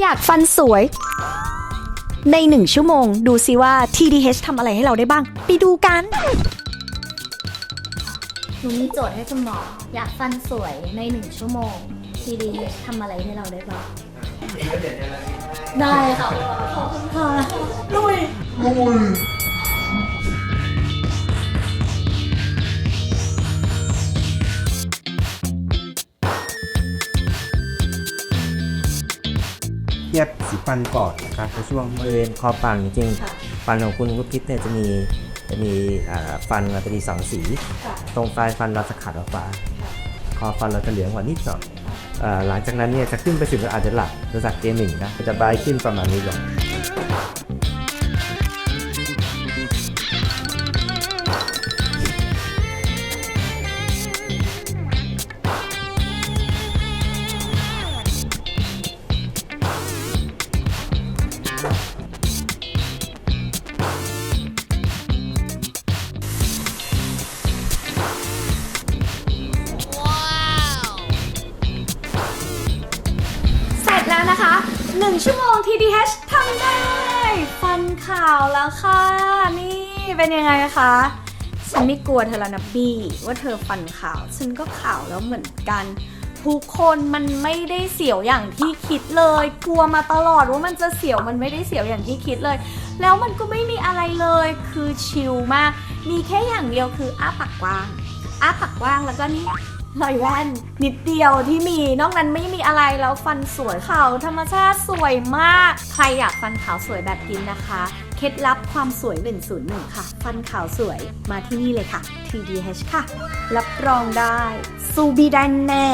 อยากฟันสวย ในหนึ่งชั่วโมง ดูซิว่า TDH ทำอะไรให้เราได้บ้าง ไปดูกัน หนูมีโจทย์ให้คุณหมอ อยากฟันสวยในหนึ่งชั่วโมง TDH ทำอะไรให้เราได้บ้าง ได้ค่ะขอบคุณค่ะลุยเทียบสีฟันก่อนนะครับในช่วงบริเวณคอปากจริงๆฟันของคุณกุ๊บกิ๊บเนี่ยจะมีจะมีอ่าฟันเราจะมีสองสี ตรงปลายฟันเราจะขาดออกมาคอฟันเราจะเหลืองกว่านิดหน่อยอ่าหลังจากนั้นเนี่ยจะขึ้นไปถึงอาจจะหลับระดับเกหนึ่งนะจะบายขึ้นประมาณนี้เลย 1 ชั่วโมง TDH ทำได้ ฟันข่าวแล้วค่ะ นี่เป็นยังไงคะ ฉันไม่กลัวเธอแล้วนะบี้ว่าเธอฟันข่าว ฉันก็ข่าวแล้วเหมือนกัน ทุกคนมันไม่ได้เสียวอย่างที่คิดเลย กลัวมาตลอดว่ามันจะเสียวมันไม่ได้เสียวอย่างที่คิดเลย แล้วมันก็ไม่มีอะไรเลยคือชิลมาก มีแค่อย่างเดียวคืออ้าปากกว้างอ้าปากกว้างแล้วก็นี่ รอยแว่นนิดเดียวที่มี นอกนั้นไม่มีอะไรแล้วฟันสวยขาวธรรมชาติสวยมาก ใครอยากฟันขาวสวยแบบกินนะคะ เคล็ดลับความสวย 101 ค่ะ ฟันขาวสวยมาที่นี่เลยค่ะ TDH ค่ะ รับรองได้ ซูบีได้แน่